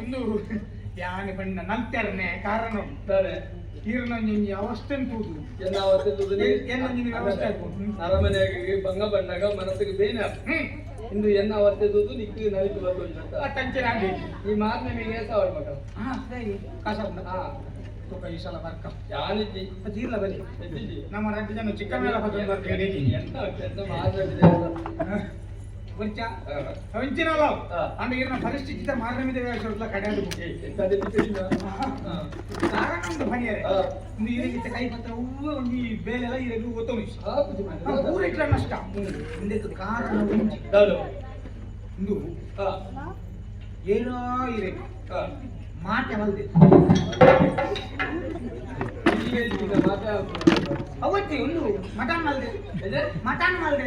ಇಂದು ಯಾನೆ ಬಣ್ಣ ನಂತರನೇ ಕಾರಣ ಈರ್ನಂಜಿ ಅವಸ್ಥೆ ತೂದು ಎನ್ನ ಅವತ್ತು ಏನಂಜಿ ವ್ಯವಸ್ಥೆ ಆಯ್ತು ಅರಮನೆಯಾಗಿ ಬಂಗ ಬಂದಾಗ ಮನಸ್ಸಿಗೆ ಬೇನೆ ಇಂದು ಎನ್ನ ಅವಸ್ಥೆ ದೂದು ನಿಕ್ಕಿ ನಲಿತು ಬರ್ಬೋದು ಆ ತಂಚನೆ ಆಗಿ ಈ ಮಾರ್ನೆ ನಿಮಗೆ ಸಹ ಮಗ ಹಾ ಕಸ ಹಾ. ತೂಕ ಈ ಸಲ ಬರ್ಕ. ಯಾನಿದ್ದಿ? ಅದು ಇಲ್ಲ ಬನ್ನಿ. ಎದ್ದಿದ್ದಿ ನಮ್ಮ ರಾಜ್ಯ ಜನ ಚಿಕ್ಕ ಮೇಲೆ ಬರ್ತೀನಿ. ಎಂತ ಮಾತಾಡಿದೆ ಕೊಂಚ ವಂಚಿನಲ್ಲ అంటే ఈయన పరిస్థితి ಕಡೆಯಾದ ಎಂತದೇ ಬಿಟ್ಟಿಲ್ಲ ಕಾರಣ ಹಾ. ಒಂದು ಕೈ ಪತ್ರ ಹೂವು ಬೇಲೆಲ್ಲ ಹಾ ಮಾಡಿ ಊರ ಇಟ್ಲ ನಷ್ಟ ಹಿಂದೆ ಕಾರಣ ಹೌದು ಇಂದು ಏನೋ ಇರಬೇಕು ಮಾತೆ ಮಾತಾಡ್ತಾರೆ ಅವತ್ತಿ ಒಂದು ಮಟನ್ ಮಲ್ದೆ? ಮಟನ್ ಮಲ್ದೆ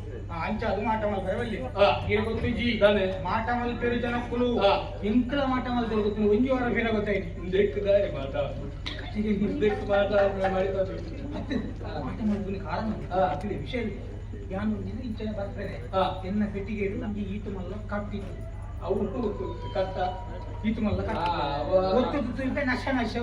ಆ ಅಂಚ ಅದು ಮಾಟ ಮಲ್ಪರೆ ಬಲ್ಲಿ ಹಾ. ಈಗ ಗೊತ್ತಿಜ್ಜಿ ತಾನೆ. ಮಾಟ ಮಲ್ಪೇರು ಜನಕ್ಕುಲು ಹಾ. ಎಂಕಲ ಮಾಟ ಮಲ್ಪೇರು ಗೊತ್ತು ಒಂಜಿ ವಾರ ಬೇರೆ ಗೊತ್ತಾಯ್ತು ದೆಕ್ಕದಾರಿ ಮಾತಾಡು ದೆಕ್ಕು ಮಾತಾಡ ಮಾಡಿದ್ರು ಮತ್ತೆ ಮಾಟ ಮಲ್ಪಿನ ಕಾರಣ ಹಾ. ತಿಳಿ ವಿಷಯ ಯಾನು ಇಂಚನೆ ಬರ್ತಾರೆ ಹಾ. ಎನ್ನ ಪೆಟ್ಟಿಗೆ ಇಡು ನಮ್ಗೆ ಈತು ಮಲ್ಲ ಕಟ್ಟಿತ್ತು ಅವು ಕಟ್ಟ. ಈತು ಮಲ್ಲ ಹಾ, ಗೊತ್ತು ಇಂತ ನಶ ನಶ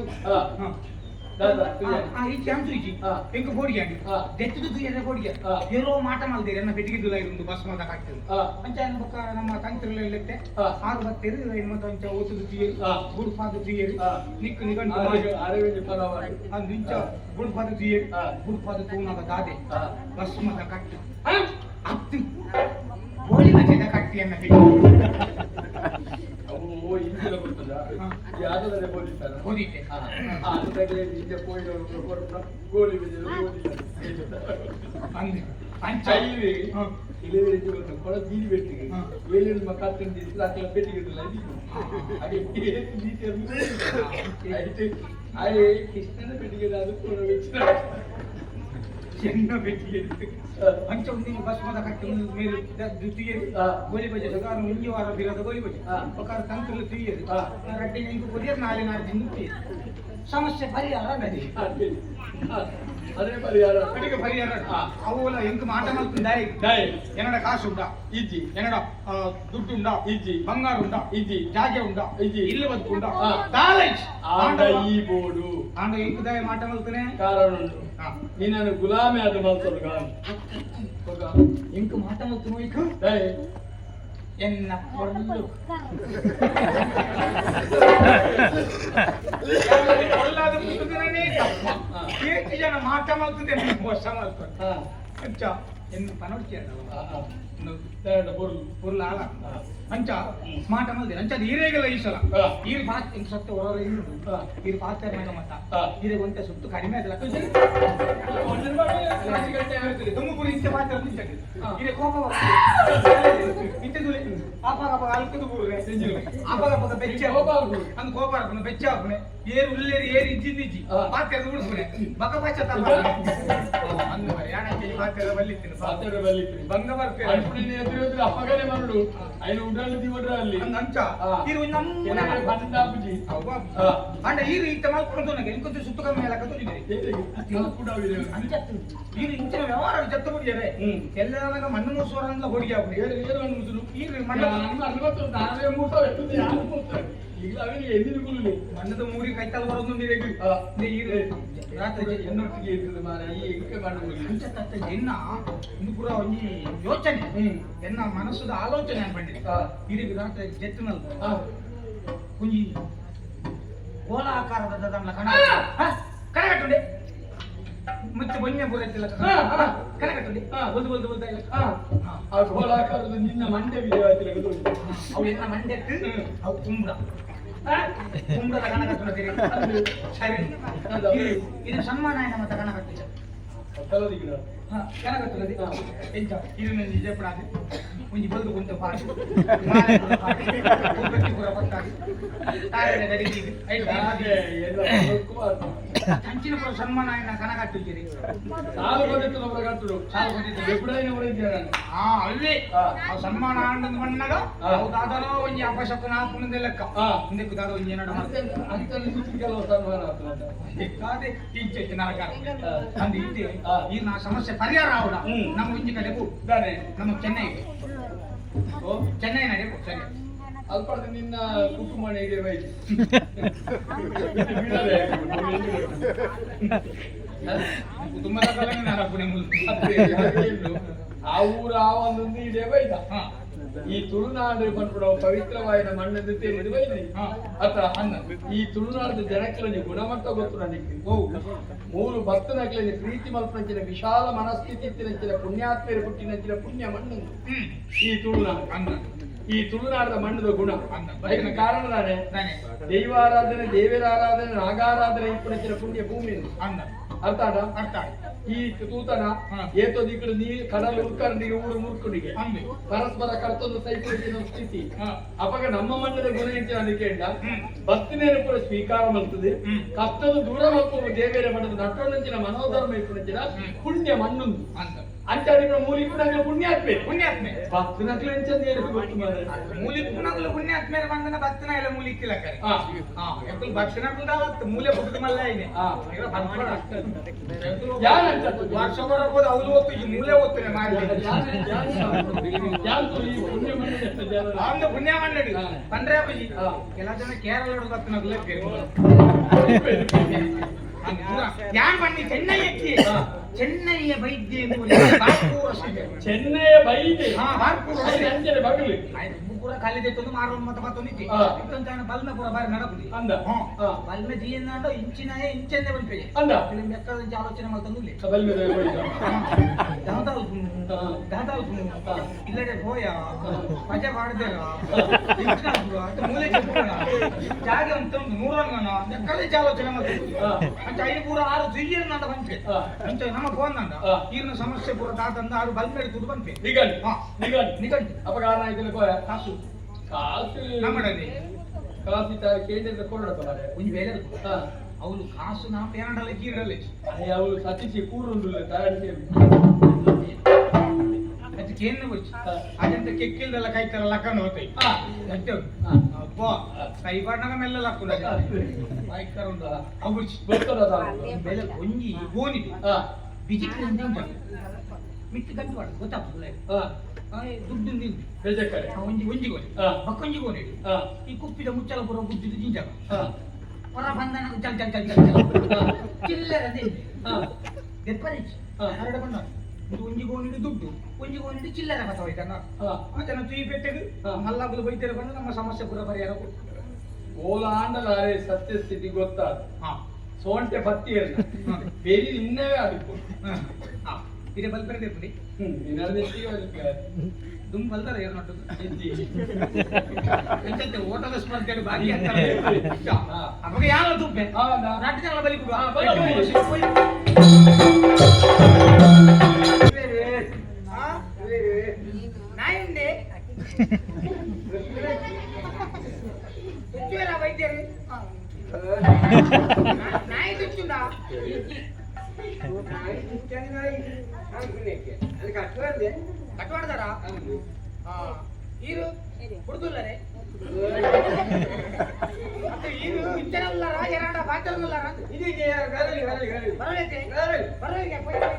ಬೋಡಿಗೆ ಅಂಡಿ ಹಾ. ದೆತ್ತದು ತುಯ್ಯದ ಬೋಡಿಗೆ ಹಾ. ಏನೋ ಮಾಟ ಮಲ್ದೇರಿ ಎನ್ನ ಪೆಟ್ಟಿಗೆ ಇದು ಇಡು ಬಸ್ ಮಾದ ಕಾಗ್ತದೆ ಅಂಚೆ ಬೊಕ್ಕ ನಮ್ಮ ತಂತ್ರಲೆತ್ತೆ. ಆರು ಬತ್ತೇರಿ ಇನ್ನು ಮತ್ತೆ ಅಂಚೆ ಓತುದು ತುಯ್ಯರಿ ಗುಡ್ ಗುಡ್ಪಾದ ತುಯ್ಯರಿ ನಿಕ್ ಪರವಾಗಿ ಅಂದು ಇಂಚ ಗುಡ್ಪಾದ ತುಯ್ಯರಿ ಹಾ. ಗುಡ್ಪಾದ ತೂನಾಗ ದಾದೆ. ಬಸ್ ಮಾದ ಕಟ್ಟಿ ಹಾ? ಅತ್ತಿ ಬೋಳಿ ಮಜದ ಕಟ್ಟಿ ಅನ್ನ ಅವು ಹಿಂದಿನ ಗೊತ್ತದ ಹಾ. ಯಾವ್ದಾದ್ರೆ ಬೋಲಿಸ್ತಾರ ಓದಿದ್ದೆ ಹಾ. ಆ, ಅದಕ್ಕೆ ಹಿಂದೆ ಪೋಯಿದವರು ಕೊಟ್ಟು ಗೋಲಿ ಬಿದ್ದರು ಬೋಲಿಸ್ತಾರೆ ಅಂದೆ ಅಂಚ ಕೈವಿ ಹಾ. ಇಳಿವರಿಗೆ ಗೊತ್ತು ಕೊಳ ಜೀರಿ ಬೆಟ್ಟಿಗೆ ಹಾ. ಏಳಿನ ಮಕ್ಕ ತಿಂದಿದ್ರು ಅಕ್ಕಲ ಬೆಟ್ಟಿಗೆ ಇರಲಿಲ್ಲ ಅದೇ ಆಯ್ತು ಅದೇ ಕೃಷ್ಣನ ಬೆಟ್ಟಿಗೆ ಅದು ಕೂಡ ವೆಚ್ಚ ಎನ್ನ ಪೆಟ್ಟಿಗೆ ಅಂಚ ಒಂದು ಬಸ್ ಮಾದ ಕಟ್ಟಿ ಒಂದು ಮೇಲೆ ತುಯ್ಯರಿ ಹಾ. ಗೋಲಿ ಬಜೆ ಸಗಾರ ಮುಂಜಿ ವಾರ ಬಿರದ ಗೋಲಿ ಬಜೆ ಹಾ. ಒಕ್ಕಾರ ತಂತ್ರಲು ತುಯ್ಯರಿ ಹಾ. ರಡ್ಡಿ ಇಂಕು ಕೊಡಿಯರ್ ನಾಳೆ ನಾಳೆ ತಿಂದು ಸಮಸ್ಯೆ ಪರಿಹಾರ ನದಿ ಅದೇ ಪರಿಹಾರ ಕಡೆಗೆ ಪರಿಹಾರ ಹಾ. ಅವುಲ ಎಂಕು ಮಾಟ ಮಲ್ಪಿಂದಾಯಿ ಡಾಯ್ ಎನ್ನಡ ಕಾಸು ಉಂಡ ಇಜ್ಜಿ ಎನ್ನಡ ಆ, ದುಡ್ಡು ಉಂಡ ಇಜ್ಜಿ ಬಂಗಾರ ಉಂಡ ಇಜ್ಜಿ ಜಾಗೆ ಉಂಡ ಇಜ್ಜಿ. ಇಲ್ಲಿ ಬದುಕು ಉಂಡ ಹಾ. ಕಾಲೇಜ್ ಆಂಡ ಈ ಬೋರ್ಡು ಆಂಡ ಎಂಕು ದಾಯ ಮಾಟ ಮಲ್ಪನೆ ಕಾರಣ ಉಂಟು ಹಾ. ನೀನನ್ನು ಗುಲಾಮಿ ಅದು ಮಾಡ್ತಾರೆ ಗಾನ್ ಎಂಕು ಮಾಟ ಮಲ್ತು ನೋಯ್ಕು ಡಾಯ್ ಎನ್ನ ಪುಸ್ತಕನೇ ತಪ್ಪ ಎಷ್ಟು ಜನ ಮಾಟ ಮಲ್ತದೆ ಮೋಸ ಮಲ್ತಾರೆ ಹಾ. ಅಂಚ ಎನ್ನು ಪನೋಡ್ತಿಯಲ್ಲ? ಪುರ್ಲ ಹಾ. ಅಂಚ ಸ್ಮಾರ್ಟ್ ಮಲ್ದೆ ಅಂಚ ಅದು ಈರೇಗಲ್ಲ ಈ ಸಲ ಈರ್ ಪಾತ್ ಸತ್ತ ಹೊರ ಇನ್ನು ಹಾ. ಈರು ಪಾತ್ರೆ ಮಗ ಮತ್ತ ಹಾ. ಈರೆ ಒಂತೆ ಸುತ್ತು ಕಡಿಮೆ ಅದಲ್ಲ. ತುಮಕೂರು ಇಂಚೆ ಪಾತ್ರೆ ನಿಂತಕ್ಕೆ ಹಾ. ಕೋಪ ಇಂಚೆ ದುಲೆ ಆಪಾಗ ಆಪಾಗ ಅಲ್ಕದು ಬೂರ್ರೆ. ಆಪಾಗ ಬೆಚ್ಚ. ಕೋಪ ಹಂಗ ಅಂದ್ ಕೋಪ ಆಗ್ತಾನೆ ಬೆಚ್ಚ ಆಗ್ತಾನೆ ಏರು ಉಲ್ಲೇರಿ ಏರಿ ಇಜ್ಜಿ ನಿಜ್ಜಿ ಪಾತ್ರೆ ಉಳಿಸ್ಬಿಡೆ. ಬಕ ಪಾಚ ತಪ್ಪ ಯಾಣಕ್ಕೆ ಪಾತ್ರೆ ಬಲ್ಲಿತ್ತೀನಿ ಮಾತಾಡೋ ಬಲ್ಲಿತ್ತೀನಿ. ಬಂಗ ಬರ್ತೇವೆ ಅನ್ಪುಣಿನ ಎದುರು ಅಪ್ಪಗನೆ ಮರಳು ಐನು ಉಡಾಳು ದಿವಡ್ರ ಅಲ್ಲಿ. ಇರು ನಮ್ಮ ಬಂದ ಅಪ್ಪುಜಿ. ಅಂಡ ನನಗೆ ಸುತ್ತು ಕಮ್ಮಿ ಎಲ್ಲ ಅವಿದೆ. ಇಂಚಿನ ವ್ಯವಹಾರ ಜತ್ತು ಹ್ಮ್. ಎಲ್ಲ ಮಣ್ಣು ಮೂಸುವರ ಅಂತ ಹೊಡಿಗೆ ಆಗ್ಬಿಡಿ ಏನು ಮುಸುಲು? ಮಣ್ಣು ಅರವತ್ತು ನಾವೇ ಮೂರ್ತಾವೆ ಎಷ್ಟು ಯಾರು? ಈಗ ಅವನಿಗೆ ಎದಿರು ಗುಳ್ಳಿ. ಮಣ್ಣದ ಮೂರಿ ಕೈತಲ್ ಬರೋದು ನೀರಿಗೆ ಹಾ. ರಾತ್ರಿ ಎನ್ನೊಟ್ಟಿಗೆ ಇರ್ತದೆ ಮಾರ ಈ ಎಂಕ ಮಾಡಿ ಅಂಚ ತತ್ತ ಎನ್ನ ಇಂದು ಪೂರ ಒಂಜಿ ಯೋಚನೆ. ಎನ್ನ ಮನಸ್ಸುದ ಆಲೋಚನೆ ಅನ್ಬಂಡಿ. ಇರಿಗೆ ರಾತ್ರಿ ಜೆತ್ತಿನಲ್. ಒಂಜಿ ಗೋಲಾಕಾರದ ಕಣ ಕಣಗಟ್ಟುಂಡೆ ಮುಚ್ಚ ಬೊನ್ನೆ ಪೂರೈತಿಲ್ಲ ಹಾ, ಹಾ. ಕಣಗಟ್ಟುಂಡೆ ಹಾ. ಬಲ್ದು ಬಲ್ದು ಬಲ್ದ ಇಲ್ಲ ಹಾ. ಆ ಗೋಲಾಕಾರದ ನಿನ್ನ ಮಂಡೆ ವಿಜಯವಾಯ್ತಿಲ್ಲ ಗೊತ್ತುಂಟು. ಅವು ಎನ್ನ ಮಂಡೆತ್ತು ಹ್ಮ್. ಅವು ಕುಂಬ್ರ ಹಾ? ಕುಂಬ್ರದ ಕಣಗಟ್ಟುಂಡ ಅದು. ಸರಿ ಅದು. ಇದು- ಇದು ಸನ್ಮಾನ ನಮ್ಮ ಕಣಗಟ್ಟಿಲ್ಲ ತಲದಿ ಗಿಡ. ಕನಗಟ್ಟುತ್ತದೆ ಹಾ. ಎಂಚ ಇದು ನನ್ನ ನಿಜ ಪ್ರಾಣಿ ಒಂಜಿ ಬಲ್ದು ಕುಂತ ಪಾಡಿ ಮಾಲೆ ಪುರ ಪಾಡಿ ಉಪ್ಪತ್ತಿ ಪುರ ಪತ್ತಾಡಿ ತಾಯಿನ ಗಡಿಗೆ ಐದು ಹಾಗೆ ಎಲ್ಲ ಕುಮಾರ್ కంచిన కూడా సన్మానం ఆయన కనగట్టించిరి సాలు కొడుతున్న కట్టుడు సాలు కొట్టింది. ఎప్పుడైనా కూడా ఇచ్చాడు ఆ అవి ఆ. ఆ సన్మానం ఆనందం అన్నగా ఆ. అవు దాదాలో ಒಂಜಿ ಅಪಶಕುನ ಪುಣ್ಯದ ಲೆಕ್ಕ ఆ. ಹಿಂದಕ್ಕೆ ದಾದ ಒಂಜಿ ಏನಾಡು అంతే అంతే సుచికలో సన్మానం ಕಾದೆ ಟೀಚರ್ ನರಕ ఆ. ಅಂದ್ ಇದ್ದೆ ಆ. ಈ ನಾ ಸಮಸ್ಯೆ ಪರಿಹಾರ ಆವಡ ಹ್ಮ್. ನಮ್ಮ ಒಂಜಿ ಕಡೆಗೂ దానే ನಮ್ಮ ಚೆನ್ನೈ ఓ ಚೆನ್ನೈ ನಡೆಯು ಸರಿ ಅಲ್ಪದ ನಿನ್ನ ಕುಟುಂಬನೆಗೆ ಬೈತು ಆ ಊರ ಆ ಒಂದು ಇಡೇ ಬೈದ. ಈ ತುಳುನಾಡು ಬಂದ್ಬಿಡ ಪವಿತ್ರವಾದ ಮಣ್ಣನ್ನು ತೇರಿದು ಬೈದಿ. ಅತ್ರ ಅನ್ನ. ಈ ತುಳುನಾಡದ ಜನಕ್ಕಲನಿ ಗುಣಮಟ್ಟ ಗೊತ್ತು ನನಗೆ. ಮೂರು ಭಕ್ತನಕ್ಕಲನಿ ಪ್ರೀತಿ ಮಲ್ಪನಂಚಿನ ವಿಶಾಲ ಮನಸ್ಥಿತಿ ಇತ್ತಿನಂಚಿನ ಪುಣ್ಯಾತ್ಮೆಯ ಪುಟ್ಟಿನಂಚಿನ ಪುಣ್ಯ ಮಣ್ಣು. ಈ ತುಳುನಾಡು ಅನ್ನ. ಈ ತುಳುನಾಡದ ಮಣ್ಣದ ಗುಣ. ಅಂದ. ಅದಕ್ಕೆ ಕಾರಣ ದೈವಾರಾಧನೆ ದೇವರ ಆರಾಧನೆ ನಾಗಾರಾಧನೆ ಇಪ್ಪುನಂಚಿನ ಪುಣ್ಯ ಭೂಮಿ ಅರ್ಥ? ಅರ್ಥ ಈ ತೂತನ. ಏತೋ ದಿಕ್ಕಡು ನೀ ಕಡಲು ಉರ್ಕರ್ನಿಗೆ ಊರು ಮುರ್ಕೊಂಡಿಗೆ ಪರಸ್ಪರ ಕರ್ತೊಂದು ಸೈಕಲಿನ ಸ್ಥಿತಿ. ಅಪಾಗ ನಮ್ಮ ಮಣ್ಣದ ಗುಣ ಅಂತ ಅದಕ್ಕೆ. ಭಕ್ತಿನೇನು ಕೂಡ ಸ್ವೀಕಾರ ಮಾಡ್ತದೆ. ಕಷ್ಟದ ದೂರ ಮಕ್ಕಳು ದೇವೇರ ಮಣ್ಣದ ನಟ್ಟೊಂದಿನ ಮನೋಧರ್ಮ ಇಪ್ಪುನಂಚಿನ ಪುಣ್ಯ ಮಣ್ಣು ಅಂತ ಅಂಚಾಡಿ ಮೂಲಿ ಕೂಡ ಪುಣ್ಯಾತ್ಮೆ ಪುಣ್ಯಾತ್ಮೆ ಭಕ್ತನಕ್ಲೆ ಎಂಚಂದ ಹೇಳಿ ಗೊತ್ತು ಮಾರ್ರೆ. ಮೂಲಿ ಪುಣಗಳು ಪುಣ್ಯಾತ್ಮೆ ಬಂದನ ಭಕ್ತನ ಎಲ್ಲ ಮೂಲಿ ಇಕ್ಕಿಲ್ಲ ಕರೆ. ಹಾ. ಹಾ ಎಪ್ಪಲ್ ಕೂಡ ಕೂಡ ಮೂಲೆ ಪುಟ್ಟದ ಮಲ್ಲ ಇದೆ. ಹಾ. ಈಗ ಭಕ್ತನ ಅಂಚದ್ದು? ವರ್ಷ ಬರಬಹುದು ಅವ್ರು ಓದ್ತು ಈ ಮೂಲೆ ಒತ್ತನೆ ಮಾಡಿ ಯಾರು ಈ ಪುಣ್ಯ ಮಣ್ಣದ ಎಷ್ಟು ಜನ? ಒಂದು ಪುಣ್ಯ ಮಾಡಿ ಹಾ. ಹಾ. ಕೆಲ ಜನ ಕೇರಳ ಭಕ್ತನಾಗಲೇ ಯಾರು ಬನ್ನಿ? ಚೆನ್ನೈಯಕ್ಕೆ ಹಾ. ಚೆನ್ನೈಯ ವೈದ್ಯ ಸಿಗೆ. ಚೆನ್ನೈಯ ವೈದ್ಯ ಹಾ, ಬಾರ್ಪೂರ ಬಗಲು ಆಯ್ತು, ಮತ ಮತ್ತೊಂದಿತ್ತು ಹಾ. ಇಂತಂತಾನ ಬಲ್ನ ಪೂರ ಬಾರಿ ನಡಪುದಿ ಅಂದ. ಹಾ. ಬಲ್ನ ಜೀಯನ್ನಾಂಡು ಇಂಚಿನ ಇಂಚನ್ನೇ ಬಂದ್ಪೇಜೆ ಅಂದ. ಇಲ್ಲಿ ಆಲೋಚನೆ ಮಾಡ್ತಂದು. ಇಲ್ಲಡೆ ಹೋಯ. ಮಜಾ ಮಾಡಿದೆ. ಮೂಲೆ ಜಾಗ ಅಂತ ನೂರನ್ನ ಲೆಕ್ಕದಂಚ ಆಲೋಚನೆ ಮಾಡ್ತಂದು. ಅಂತ ಐದು ಪೂರ ಆರು ಜುಯ್ಯರ್ ನಂದ ಬಂತೆ. ಅಂತ ನಮ್ಮ ನಮ್ಮ ಫೋನ್ ಸಮಸ್ಯೆ ಪೂರ ತಾತಂದ ಅದು ಬಲ್ ಮೇಲೆ ದುಡ್ಡು ಬಂತೆ ನಿಗಣಿ ನಿಗಣಿ ನಿಗಣಿ ಅಪಕಾರ ಇದನ್ನ ಕೋಯ ಕಾಸು. ಕಾಸು. ನಮ್ಮಡಲ್ಲಿ ಕಾಸು ಕೇಂದ್ರದ ಕೊಡೋಣ ಒಂದು ಬೇರೆ ಅವಳು ಕಾಸು ನಾ ಪೇರಡಲ್ಲ ಕೀರಲಿ ಅದೇ ಅವಳು ಸತಿಸಿ ಕೂರುಂಡು ತಯಾರಿಸಿ ಕೇಂದ್ರ ಹೋಯ್ತು ಅದಂತ ಕೆಕ್ಕಿಲ್ದೆಲ್ಲ ಕೈತಾರ ಲಕ್ಕನ ಹೋತೈ ಗಟ್ಟೆ ಅಬ್ಬೋ ಕೈ ಬಾಡ್ನಾಗ ಮೆಲ್ಲ ಲಕ್ಕುಂಡ ಬೈಕ್ ಅವು ಬೆಲೆ ಒಂಜಿ ಬೋನಿದೆ. ಬಿಜಿಕ್ಲಿ ಅಂತ ಮಿತ್ತಿ ಗಂಟು ಮಾಡು ಗೊತ್ತಾಗ್ತದೆ. ದುಡ್ಡು ನಿಂತು ಬೇಜಕ್ಕರೆ. ಒಂಜಿ ಒಂಜಿ ಗೋನಿ ಹಾ. ಬಕ್ಕೊಂಜಿ ಗೋನಿ ಈ ಕುಪ್ಪಿದ ಮುಚ್ಚಲ ಬರೋ ಬುದ್ಧಿದ ಜಿಂಜಗ. ಹೊರ ಬಂದನ ಚಲ್ ಚಲ್ ಚಲ್ ಚಲ್. ಚಿಲ್ಲರ ಹಾ. ಹರಡ ಬಂದ ಇದು ಒಂಜಿ ಗೋನಿಡು ದುಡ್ಡು ಒಂಜಿ ಗೋನಿಡು ಚಿಲ್ಲರ ಮತ ಹೋಯ್ತಾನ ಹಾ. ಅದನ್ನ ತುಯಿ ಪೆಟ್ಟೆಗೆ ಮಲ್ಲಾಗಲು ಬೈತಾರೆ ಬಂದು ನಮ್ಮ ಸಮಸ್ಯೆ ಪುರ ಪರಿಹಾರ. ಓಲ ಆಂಡಲಾರೆ ಸತ್ಯಸ್ಥಿತಿ ಗೊತ್ತಾದ ಹಾ ಸೋಂಟೆ ಬತ್ತಿ ಹಾ. ಬೇರೆ ಇನ್ನವೇ ಅದಕ್ಕೂ ಹಾ. ಹಾ ಇದೆ ಬಲ್ಪರೆ ದೇಪುಡಿ ಹ್ಮ್ ಇನ್ನರ್ದೆತ್ತಿಗೆ ಅದಕ್ಕೆ ದುಮ್ ಬಲ್ತಾರೆ ಏನು ನೋಡು ಇದ್ದಿ. ಎಂತಂತೆ ಓಟದ ಸ್ಪರ್ಧೆಯಲ್ಲಿ ಭಾಗಿ ಅಂತಾರೆ ಹಾ. ಅವಾಗ ಯಾವ ದುಬ್ಬೆ ಹಾ, ನಾ- ನಾಟಿ ಜನ ಬಲಿ ಕೊಡು ಹಾ, ಬಲಿ ಕಟ್ವಾಡ್ದಾರಾ ಈರು ಹುಡುದುಲ್ಲರೇ ಈರು ಇತ್ತರಲ್ಲರ ಎರಾಡ ಬಾತರಲ್ಲರ ಇದು ಬರಲಿ ಬರಲಿ ಬರಲಿ ಬರಲಿ ಬರಲಿ ಬರಲಿ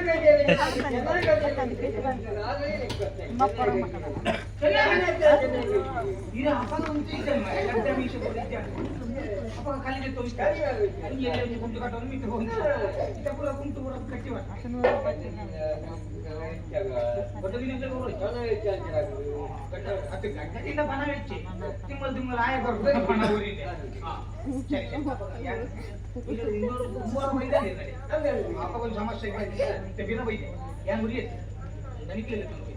ತಿಮ್ಮಲ್ ತಿಮ್ಮಲ್ ಆಯ ಬರ್ತದೆ ಬಣ್ಣ ಊರಿದೆ ಮೂವರು ಬೈದಾನೆ ಅಪ್ಪ ಒಂದು ಸಮಸ್ಯೆ ತೆಗಿನ ಬೈದೆ ಏನು ಮುರಿಯುತ್ತೆ ನನಗೆ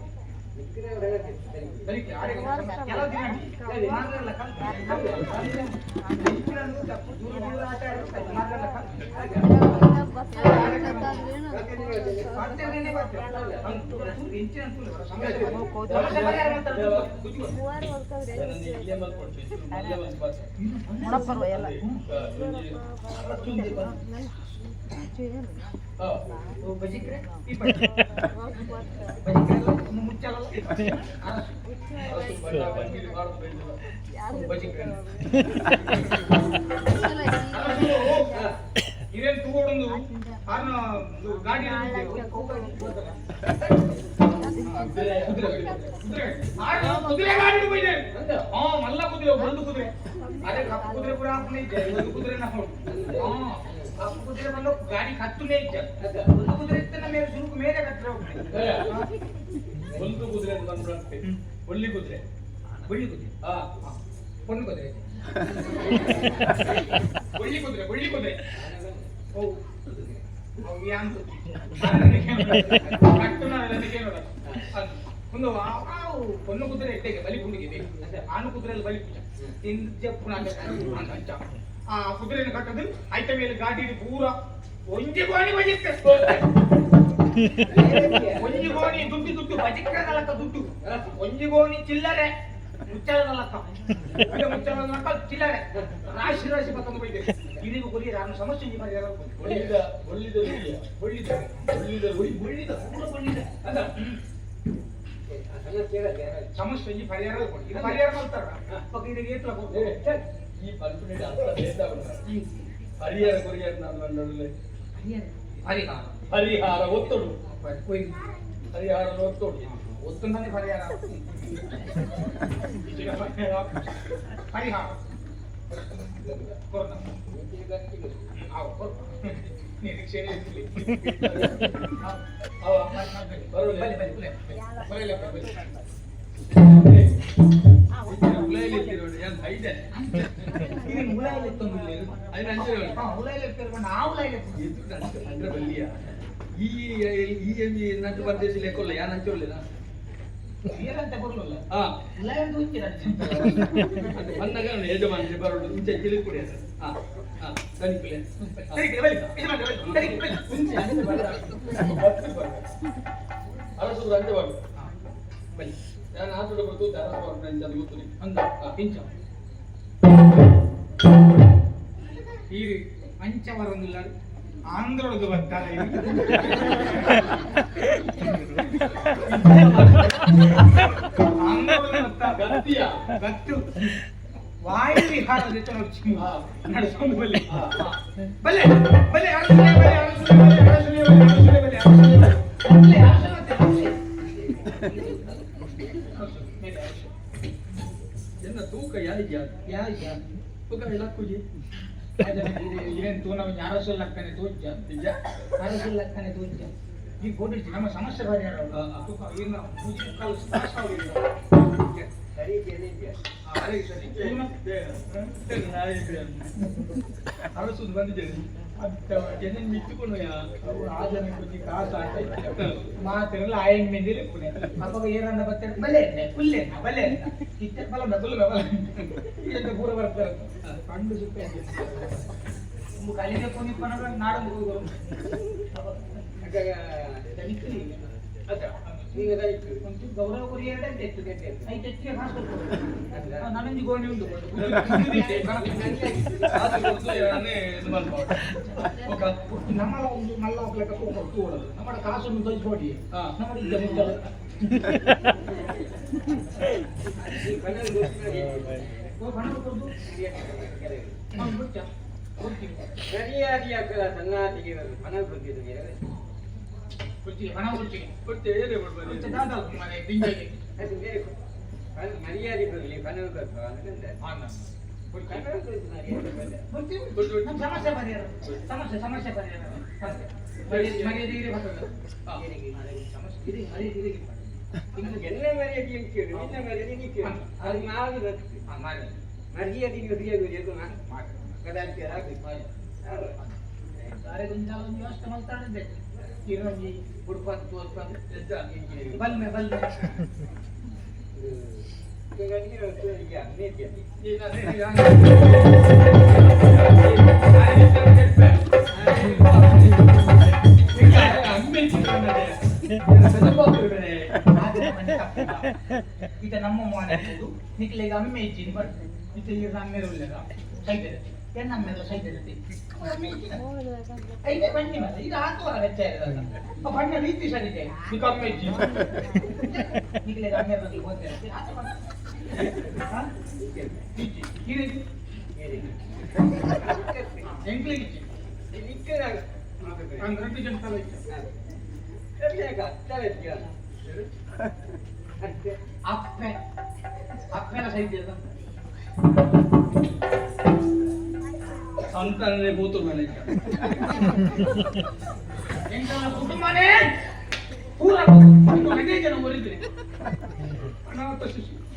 ಬಜಿಕ್ರೆ ಈ ಬಜಿ ಬಜಿಕ್ರೆ ಇನ್ನು ಮುಚ್ಚಲ್ಲ ಬಜಿಕ್ರೆ ಇವೇನು ತಗೊಂಡು ಆರ್ನ ಇದು ಗಾಡಿ ಕುದುರೆ ಗಾಡಿ ಬೈದೆ ಹಾ ಮಲ್ಲ ಕುದುರೆ ಒಂದು ಕುದುರೆ ಅದೇ ಕಪ್ಪು ಕುದುರೆ ಪುರ ಹಾಕ್ನೇ ಇದ್ದೆ ಒಂದು ಕುದುರೆ ನಾವು ಹಾ ಕಪ್ಪು ಕುದುರೆ ಬಂದು ಗಾಡಿ ಕತ್ತುನೇ ಇದ್ದೆ ಒಂದು ಕುದುರೆ ಇತ್ತನ ಮೇಲೆ ಸುರುಕು ಮೇಲೆ ಕಟ್ಟರೆ ಒಂದು ಕುದುರೆ ಅಂತ ಬಂದ್ಬಿಡುತ್ತೆ ಒಳ್ಳೆ ಕುದುರೆ. ಬಳ್ಳಿ ಕುದುರೆ. ಹಾ ಪೊಣ್ಣು ಕುದುರೆ. ಒಳ್ಳೆ ಕುದುರೆ ಒಳ್ಳೆ ಕುದುರೆ. ಓ ಒಂದು ಪೊಣ್ಣು ಕುದುರೆ ಎಟ್ಟೆಗೆ ಬಲಿ ಕುಂಡಿಗೆ ಆನು ಕುದುರೆಯಲ್ಲಿ ಬಲಿ ತಿಂಜ ಆ ಕುದುರೆಯನ್ನು ಕಟ್ಟದು ಆಯ್ತ ಮೇಲೆ ಗಾಡಿ ಪೂರ ಒಂದೇ ಬಾಣಿ ಬಳಿಸ್ತೇವೆ ಒಂಜಿ ಗೋಣಿ ದುಡ್ಡು ದುಡ್ಡು ಬಜಿಕ್ಕದಲಕ್ಕ ದುಡ್ಡು. ಒಂಜಿ ಗೋಣಿ ಚಿಲ್ಲರೆ ಮುಚ್ಚಳದಲಕ್ಕ ಮುಚ್ಚಳದಲಕ್ಕ ಚಿಲ್ಲರೆ. ರಾಶಿ ರಾಶಿ ಬತ್ತೊಂದು ಬೈದೆ ಇದೀಗ ಕೊಲಿ ನಾನು ಸಮಸ್ಯೆ ಇಜ್ಜಿ ಪರಿಹಾರ ಒಳ್ಳಿದ ಒಳ್ಳಿದ ಒಳ್ಳಿಯ ಒಳ್ಳಿದ ಒಳ್ಳಿದ ಒಳ್ಳಿ ಒಳ್ಳಿದ ಪೂರ ಒಳ್ಳಿದ. ಅದ ಸಮಸ್ಯೆ ಇಜ್ಜಿ ಪರಿಹಾರ ಕೊಡಿ. ಇದು ಪರಿಹಾರ ಮಾಡ್ತಾರ ಪಕ್ಕ ಇದಕ್ಕೆ ಹೋಗ್ತಾರೆ ಈ ಹರಿಹರ ಕೊರಿಯರ್ ನಡುವೆ ಪರಿಹಾರ. ಹರಿಹಾರ ಒತ್ತೊಡು ಹೋಗಿ ಹರಿಹಾರ ಒತ್ತೊಡು ಒತ್ತೊಂದನೇ ಪರಿಹಾರ ಪರಿಹಾರ ಕೊರೋನ ಅವ ನಿರೀಕ್ಷೆ ಅವ ಬರೋಲ್ಲ ಬಲ್ಲಿ ಬಲ್ಲಿ ಬಲ್ಲಿ ಬಲ್ಲಿ ಬಲ್ಲಿ ಉಲೆಯಲ್ಲಿ ಇಟ್ಟಿರೋದು ಏನು ಐದೆ ఇది ములాయిలు ఎత్తుంది లేదు అది మంచిగా ఉంది. ములాయిలు ఎత్తారు ఆ ములాయిలు ఎత్తుంది ಇದು ನಂಟು ಅಂದ್ರೆ ಬಲ್ಲಿಯ ಈ ಈ ಈ ನಂಟು ಪರದೇಶ ಲೆಕ್ಕೊಲ್ಲ ಯಾ ನಂಚು ಒಳ್ಳೆದ ನೀರಂತ ಬರಲಿಲ್ಲ ಹಾ. ಬಂದಾಗ ಬರೋದು ಮುಂಚೆ ಹಾ ಹಾ ಸರಿ ಪಿಲೆ ಅರಸು ಅಂತೆ ಬರು ಬನ್ನಿ ನಾನು ಬರ್ತು ಅರಸು ಬರ್ತು ಅಂತ ಅದು ಗೊತ್ತು ಅಂದ ಪಿಂಚ ಈ ಪಂಚವರೊಂದಿಲ್ಲ ಆಂಧ್ರೊಳಗೆ ಬರ್ತಾರೆ ಆಂಧ್ರೊಳಗೆ ಬರ್ತಾರೆ ಗತ್ತಿಯ ಗತ್ತು ವಾಯು ವಿಹಾರದ ಹಾ. ನಡೆಸ್ಕೊಂಡು ಬಲ್ಲಿ ಹಾ. ಬಲ್ಲೆ ಬಲ್ಲೆ ಅರಸನೇ ಬಲ್ಲೆ ಅರಸನೇ ಬಲ್ಲೆ ಅರಸನೇ ಬಲ್ಲೆ ಅರಸನೇ ಬಲ್ಲೆ ಅರಸನೇ ಬಲ್ಲೆ ಬಲ್ಲೆ ಅರಸನೇ ಬಲ್ಲೆ ಮೇಲೆ ಅರಸು. ಎನ್ನ ತೂಕ ಯಾರಿಗೆ ಯಾ ಯಾ ತೂಕ ಎಲ್ಲ ಏನ್ ತೂ ನಾವು ಅರಸು ಲಕ್ಕನೆ ತೋಚ ನಿಜ ಲಕ್ಕನೆ ತೋಚ ಈ ಗೋಡಿ ನಮ್ಮ ಸಮಸ್ಯೆ ಪರಿಹಾರ ಅರಸು ಬಂದಿದ್ದೇನೆ ಜನ ಮಿತ್ತುಕೊಂಡು ಆ ಜನ ಕೊಚ್ಚಿ ಕಾಸು ಇತ್ತು. ಮಾತಿರಲ್ಲ ಆಯನ್ ಮೇಲೆ ಲೆಕ್ಕುನೆ ಅಪ್ಪ ಏರನ್ನ ಬತ್ತೆ ಬಲ್ಲೆ ಹುಲ್ಲೆ ಬಲ್ಲೆ ಇತ್ತೆ, ಬಲ ಬಲ್ಲ ಬಲ. ಇದಕ್ಕೆ ಪೂರ ಬರ್ತಾರೆ ಕಂಡು ಸುತ್ತ ಒಂದು ಕಲಿಗೆ ಕೊನಿ ಪನಗ ನಾಡಂದು ಹೋಗುವರು ಅದ ಈಗ ರೈಟ್ ಒಂಚೂರು ಗೌರವ ಕೊಡಿ ಎರಡಂತೆ ಎತ್ತು ಎತ್ತು, ಎತ್ತು. ಐದು ಹೆಚ್ಚಿಗೆ ಕಾಸು ಕೊಡ್ಬೋದು ಹೌದಾ? ನನಂಜಿ ಗೋಣಿ ಉಂಟು ನಮ್ಮ ಒಂದು ಮಲ್ಲ ಹಾಕ್ಲಿಕ್ಕೆ ತಗೊಂಡು ತಗೊಳ್ಳೋದು ನಮ್ಮ ಕಾಸನ್ನು ದೊಡ್ಡಿ ಹಾ. ನಮ್ಮ ಇದ್ದ ಮುದ್ದಲು ಗೊತ್ತಿಲ್ಲ ಓ, ಹಣ ಸಂಗಾತಿಗೆ ಹಣ ಕೊಡ್ತೇವೆ ಮರ್ಯಾದೆ ಬರಲಿ ಕನವು ಕಟ್ಟು ಅಂತಂದ್ರೆ ಸಮಸ್ಯೆ ಪರಿಹಾರ ಸಮಸ್ಯೆ ಸಮಸ್ಯೆ ಪರಿಹಾರ. ಮರ್ಯಾದೆ ಮರ್ಯಾದೆ ಸಮಸ್ಯೆ ಮರ್ಯಾದೆ ಇರಿ ಎಲ್ಲ ಮರ್ಯಾದೆ ಏನು ಕೇಳು ನಿನ್ನ ಮರ್ಯಾದೆ ನೀ ಕೇಳು ಅದು ನಾವು ರಕ್ಷಿ ಹಾ ಮಾಡಿ ಮರ್ಯಾದೆ ನೀವು ಹಿರಿಯದು ನಾನು ಕದಾಚಿತ ಸಾರೆ ಗುಂಜಾಲ ಒಂದು ವ್ಯವಸ್ಥೆ ಮಾತಾಡಿದ್ದೆ ಇರೋಂಜಿ ಉಡುಪತ್ತು ತೋರ್ಪತ್ತು ಬಲ್ಮೆ ಬಲ್ಮೆ ಆದ್ರೆ ಮನೆ ತಪ್ಪಿಲ್ಲ. ಈಗ ನಮ್ಮ ಮನೆ ಇರುವುದು ನಿಕ್ಲೆ ಈಗ ಅಮ್ಮೆ ಇಚ್ಚಿನ ಬರ್ತದೆ ಇದು ಈಗ ಅಮ್ಮೆ ಒಳ್ಳೆದ? ಸೈತದೆ ಎನ್ನ ಅಮ್ಮೆಲ್ಲ ಸೈತದೆ ಐದೇ ಬನ್ನಿ ಮತ್ತೆ. ಇದು ಹಾಕುವರ ವೆಚ್ಚ ಇರೋದಲ್ಲ ಬಣ್ಣ ರೀತಿ ಸರಿ ಇದೆ ಈಗ ಅಮ್ಮೆ ಇಚ್ಚಿ ನಿಕ್ಲೆ ಈಗ ಅಮ್ಮೆ ಬಗ್ಗೆ ಹೋಗ್ತಾರೆ ಹಾ? ಇಚ್ಚಿ. ರೀತಿ ಎಂಕ್ಲಿಗೆ ಜನ ಹಂಗ್ ರೊಟ್ಟಿ ಜಂತಲ ಇಚ್ಚಿ ಅಪ್ಪೆ. ಅಪ್ಪೆಲ್ಲ ಸೈತೆ ಸಂತಾನನೇ ಕೂತು ಮನೆ ಕುಟುಂಬನೇ? ಪೂರ ಜನ ಅನಾಥ ಶಿಶು.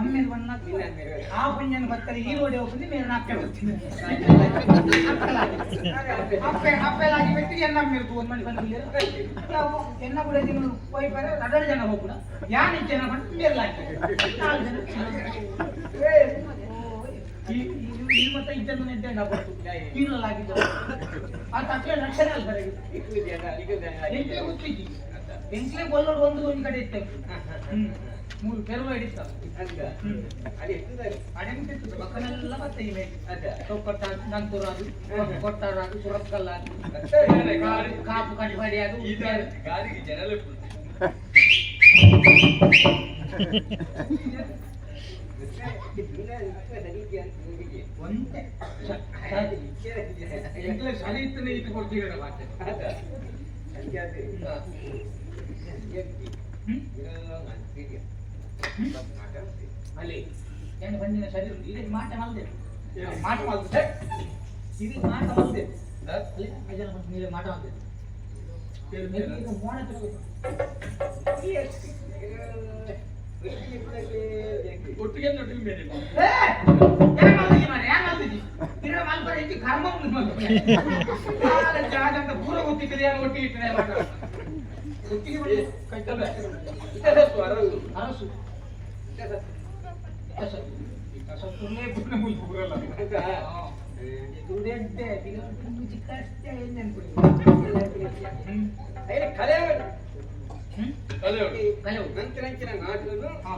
ಹಮ್ಮಿದ ಒಂದು ಆ ಪುಂಜನ ಬರ್ತಾರೆ ಈ ರೋಡಿ ಹೋಗ್ತೀನಿ ಮೇಲೆ ನಾಲ್ಕು ಬರ್ತೀನಿ ಅಪ್ಪಲಾಗಿ ಬಿಟ್ಟು ಎಣ್ಣ ಮೇಲ್ತು ಒಂದ್ ಮನೆ ಬಂದು ನಾವು ಎನ್ನ ಕೂಡ ದಿನ ಹೋಯ್ಪಾರ ಎರಡು ಜನ ಹೋಗ್ಬಿಡ. ಯಾನ ಜನ. ಬಂದು ಮೇಲೆ ಈ ಮತ್ತೆ ಇದ್ದನ್ನು ನೆದ್ದೆ ಬರ್ತು. ಕೀರಲಾಗಿದ್ದ ಆ ತಪ್ಪೆ ಲಕ್ಷಣ ಅಲ್ಲಿ ಬರೀ. ಎಂಕ್ಲೆ ಗೊತ್ತಿದ್ದೀವಿ ಎಂಕ್ಲೆ ಬೋಲೋಡ್ ಒಂದು ಒಂದು ಕಡೆ ಇರ್ತೇವೆ ಮೂರು ಪೆರ್ಮ ಹಿಡಿತಾವೆ ಅದ ಅದೇ ಮಕ್ಕಳೆಲ್ಲ ಮತ್ತೆ ಇವೆ. ಅದ. ಅದು ಕೊಟ್ಟಾರ ಅದು ಸುರಕ್ಕಲ್ಲ ಅದು. ಕಾಪು ಕಣ್ಬಾಡಿ ಅದು ಗಾರಿಗೆ ಜನಲೇ ಒಂದೇ. ಇಂಗ್ಲಿಷ್ ಅಲಿತನೇ ಇಟ್ಟು ಕೊಡ್ತೀವಿ ಮಾತೆ. ಅದ. ಸಂಖ್ಯೆ ಅಲ್ಲಿ. ಬಂದಿನ ಶರೀರ? ಮಾಟ ಮಲ್ದೆ. ಮಾಟ ಮಲ್ದೆ. ಇದು ಮಾಟ ಮಲ್ದೆ. ಅಲ್ಲಿ ಐದರ ಬಂದು ನೀವೇ ಮಾಟ ಮಲ್ದೆ. ಮೋಣ ಒಟ್ಟಿಗೆ ನೊಟ್ಟಿಗೆ ಮೇಲೆ ಕರ್ಮ ಅಂತ ಪೂರ ಗೊತ್ತಿರ್ತದೆ ಏನು ಒಟ್ಟಿಗೆ ತಲೆ. ಅರಸು. ಸುಮ್ನೆ ಪುಟ್ಟ ಮುಲ್ಪು ಬರಲ್ಲ. ದೊಡ್ಡ, ಚಿಕ್ಕ ಅಷ್ಟೇ ಏನ್? ಕಲೆವು. ಹಾ.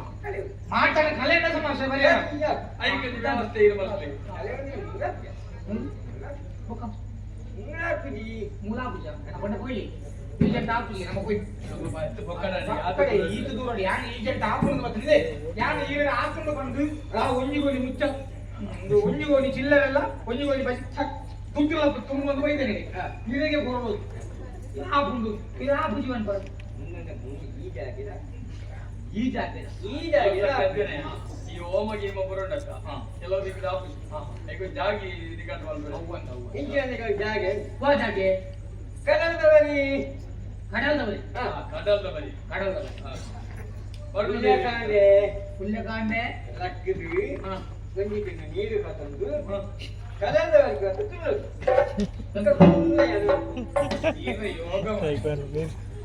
ಮಾಟನ ಕಲೆಯಿಂದ ಸಮಸ್ಯೆ ಬರೀ ಐದು ವ್ಯವಸ್ಥೆ ಹ್ಮ್? ಹೋಗ. ಮೂಲಾಭುಜ ಅವನ ಕೊಯ್ಲಿ ಕೊಯ್ ಕಡೆ ಈತ ದೂರ ಯಾನ್ ಈಜೆಂಟ್ ಹಾಕೊಂಡು ಬಂದಿದೆ? ಯಾನ್ ಈಗ ಹಾಕೊಂಡು ಬಂದು ಆ ಒಂಜಿಗೋಲಿ ಮುಚ್ಚ. ಒಂದು ಒಂಜಿಗೋಲಿ ಚಿಲ್ಲರೆಲ್ಲ ಒಂಜಿಗೋಲಿ ಬಸ್ ತುಂಬಿಲ್ಲ ತುಂಬ ಒಂದು ಬೈದೇನೆ ನಿನಗೆ. ಕೊಡ್ಬೋದು ಹಾಕೊಂಡು ಇದು ಆ ಭುಜವನ್ ಬರೋದು. ಈ ಜಾಗ ಈ ಓಮ ಗೀಮ ಬರೋಡಕ್ಕ ಕೆಲವು ದಿಕ್ಕ ಆಫೀಸ್. ಈಗ ಜಾಗಿ ಇದಕ್ಕೆ ಜಾಗೆ? ಜಾಗೆ. ಕನ್ನಡದವರಿ ಕಡಲ್ದವರಿ ಕಡಲ್ದ ಬರಿ ಕಡಲ್ದವರಿ ಬರುದು ಕಾಣೆ ಹುಲ್ಲೆಕಾಂಡೆ ಲಕ್ಕದು ಹಾ. ಒಂದಿಟ್ಟಿನ ನೀರು ತಂದು ಹಾ. ಕಲಂದವರೆಗೂ ಅದು ತುಳುದು. ಅದು full ಅದು. ಈಗ ಯೋಗ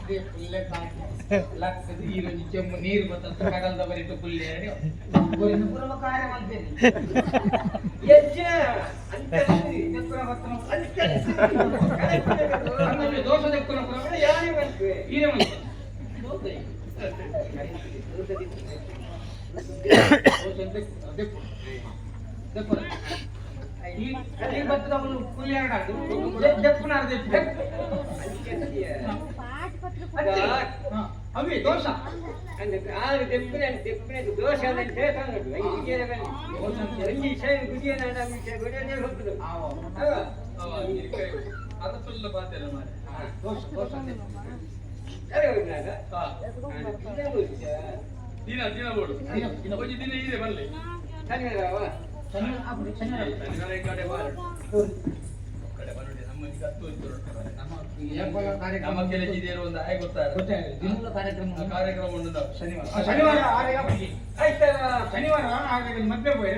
ಇದೆ ಹುಲ್ಲೆಕಾಂಡೆ ಲಕ್ಕದು ಈರೊಂದು ಚೆಂಬು ನೀರು ಬರ್ತಂತ ಕಡಲ್ದ ಬರಿಟ್ಟು ಪುಲ್ಲೆ ಗೋರಿನ ಪೂರ್ವ ಕಾರ್ಯ ಮಾಡ್ತೇನೆ ಯಜ್ಜ ಅಂತದ್ದು. ಇದಕ್ಕೂರ ಬರ್ತನ ಅಂತದ್ದು. ನಮ್ಮಲ್ಲಿ ದೋಷ ದಕ್ಕುನ ಪುರ ಯಾರೇ ಬಂತು? ಈರೆ ಮನೆ ದೋಷ ಈ ಭತ್ತದ ಒಂದು ಪುಲ್ಯ ಎರಡು ದೆಪ್ಪುನಾರ ದೆಪ್ಪು ಅಂತ್ಯಸ್ಯ. ಅವೇ ದೋಷ ಅಂದ್ರೆ ಆರು ದೆಪ್ಪಿನ ದೆಪ್ಪಿನ ದೋಷ ಅಂತ ಹೇಳ್ತಾನೆ ನೋಡಿ. ಐದು ವಿಜಯದ ಬನ್ನಿ. ಒಂಜಿ ವಿಷಯ ಗುಡಿಯನ ನಮ್ಮ ವಿಷಯ ಗುಡಿಯನ್ನೇ ಹೋಗ್ತದೆ. ಅಲ್ವಾ? ಅದು ಫುಲ್ ಬಾತೆಲ್ಲ ಮಾರೆ ಹಾ. ದೋಷ ದೋಷ ಅದೇ ಹೋಗ್ಲಾಗ? ಹಾ ಹಾ, ಇದೇ ವಿಷಯ. ದಿನ ದಿನ ಬೋಡು ದಿನ, ದಿನ. ಒಂಜಿ ದಿನ ಇದೆ ಬರ್ಲಿ ಶನಿವಾರವ? ಶನಿವಾರ ಆಗ್ಬಿಡಿ, ಶನಿವಾರ ಶನಿವಾರ ಈ ಕಡೆ ಬಾರು ಕಡೆ ಬರುಡಿ ನಮ್ಮಲ್ಲಿ ಹತ್ತು ಇತ್ತು ನಮ್ಮ ನಮ್ಮ ಕೆಲಸ ಒಂದು ಆಯ್ ಗೊತ್ತಾಗ ದಿನದ ಕಾರ್ಯಕ್ರಮ. ಕಾರ್ಯಕ್ರಮ ಉಂಟು ಶನಿವಾರ. ಆ, ಶನಿವಾರ ಆರೆಗ ಬನ್ನಿ. ಆಯ್ತಲ್ಲ? ಶನಿವಾರ ಆರೆಗ ಮದ್ವೆ ಹೋಯ್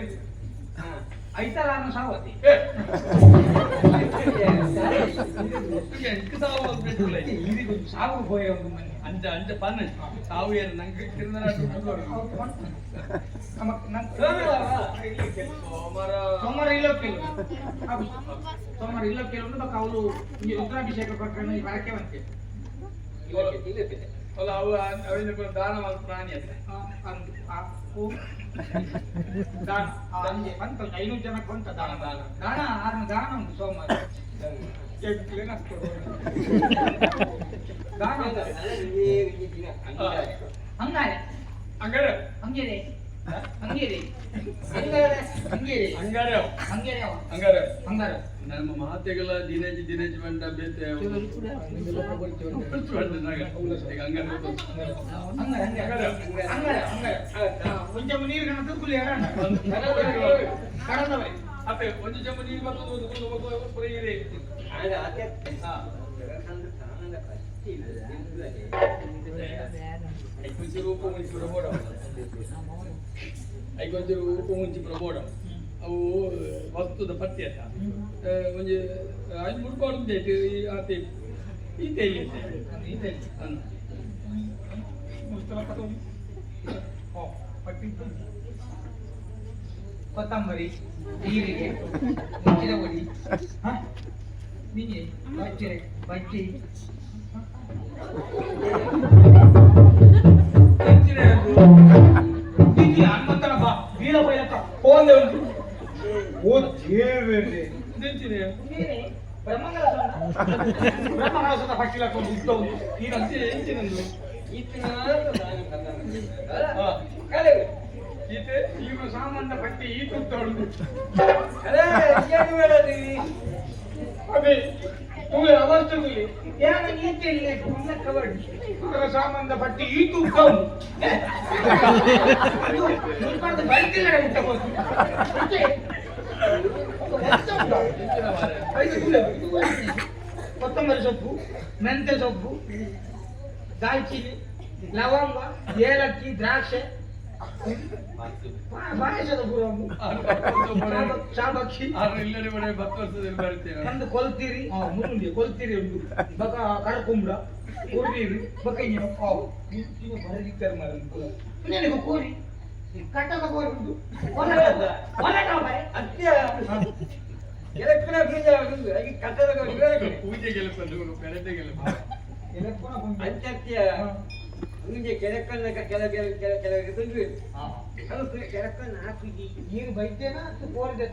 ಹಾ. ಐತಲ್ಲ ಅನ್ನೋ ಸಾವತಿ. ಒಂದು ಸಾವು ಹೋಯ ಒಂದು ಮನೆ. ಅಂಚ ಅಂಚ ಪನ್ನ ತಾವು ಏನು ನಂಗೆ ಸೋಮವಾರ ಸೋಮವಾರ ಇಲ್ಲೋ ಕೆಲವು ಸೋಮವಾರ ಬಕ್ಕ ಅವಳು ಈ ರುದ್ರಾಭಿಷೇಕ ಪ್ರಕರಣ ಈ ಬರಕೆ ಬಂತೆ. ಅಲ್ಲ ಅವು ಕೂಡ ದಾನ ಪ್ರಾಣಿ ಅಂತ. ದಾನ ಐನೂರು ಜನಕ್ಕೆ ಬಂತ ದಾನ. ದಾನ. ದಾನ. ಆರು ದಾನ ಉಂಟು ಸೋಮವಾರ. ಹಂಗಾರೆ ಹಂಗಾರೆ ಹಂಗೇರೆ ಹಂಗೇರೆ ಹಂಗಾರೆ? ಹಂಗೇ ಹಂಗಾರೆ ಅವು. ಹಂಗೇರೆ ಹಂಗಾರೆ ಹಂಗಾರೆ ನಮ್ಮ ಮಾತೆಗಳ ದಿನೇಜ್ ದಿನೇಜ್ ಬಂಡ ಬೇತೆ ಹಂಗಾರೆ ಕೊಂಚ ನೀರು ಕಣ ಕುಲಿ ಯಾರಣ್ಣ ಕಡದವೆ ಅಪ್ಪೆ ಒಂದು ಜಮ್ಮ ನೀರು ಬರ್ತದೆ ಒಂದು ಒಂದು ಒಂದು ಒಂದು ಪುರ ಇರಿ. ಹಾ. ಸಾನದ ಕತ್ತಿ ಇಲ್ಲ. ಐಕೊಂಚೂರು ಉಪ್ಪು ಮುಂಚಿ ಪ್ರಬೋಡ ಐಕೊಂಚೂರು ಉಪ್ಪು ಮುಂಚಿ ಪ್ರಬೋಡ ಅವು ವಸ್ತುದ ಪತ್ತಿ ಅಂತ ಒಂಜಿ ಐದು ಮುಡ್ಕೊಂಡು ಉಂಟು ಈ ಆತೆ ಈತೆ ಇಲ್ಲಿ ಇದೆ ಅನ್ನ ಕೊತ್ತಂಬರಿ ಜೀರಿಗೆ ಮುಚ್ಚಿದ ಪುಡಿ ಹ? ಮೀನೆ ಬಚ್ಚೆ ಬಜ್ಜಿ ಈತೆ ಸಾಮಾನ್ಯ ಪಟ್ಟಿ ಈ ತುತ್ತೊಳ್ದು ಅದೇ. ತುಳಿ ಅವಸ್ಥೆಯಲ್ಲಿ ಯಾರ ನೀತಿಯಲ್ಲಿ ಪುಣ್ಯ ಕಬಡ್ಡಿ. ಅದರ ಸಂಬಂಧ ಪಟ್ಟಿ ಈ ತೂಕ ಬೈತಿಲ್ಲ ಮುಟ್ಟಬಹುದು ಕೊತ್ತಂಬರಿ ಸೊಪ್ಪು ಮೆಂತ್ಯ ಸೊಪ್ಪು ದಾಲ್ಚಿನಿ ಲವಂಗ ಏಲಕ್ಕಿ ದ್ರಾಕ್ಷೆ. ಒಂದು ಕೊಲ್ತೀರಿ ಮುಂದೆ ಕೊಲ್ತೀರಿ ಉಂಟು ಬಕ ಕಡಕುಂಬ್ರ ಉರ್ನೀರು ಬಕ ಬರಲಿಕ್ತಾರೆ ಮರ ಕೋರಿ ಕಟ್ಟದ ಕೋರಿ ಅತ್ಯ ಹೊಲ ಹೊಲ ಕಾವರೆ ಪೂಜೆ ಗೆಲುಪಲ್ಲಿ ಗಣತೆ ಗೆಲುಪ ಎಲೆಕ್ಟ್ರಾನ್ ಬಂದು. ಅಂತ್ಯ ಮುಂದೆ ಕೆಳಕನ್ನ ಕೆಲ ಕೆಲ ಕೆಲ ಕೆಲ ಬಂದ್ವಿ ಅದು ಕೆಳಕನ್ನ ಹಾಕಿ. ನೀನು ಬೈತೇನಾ ಕೋರಿದೆ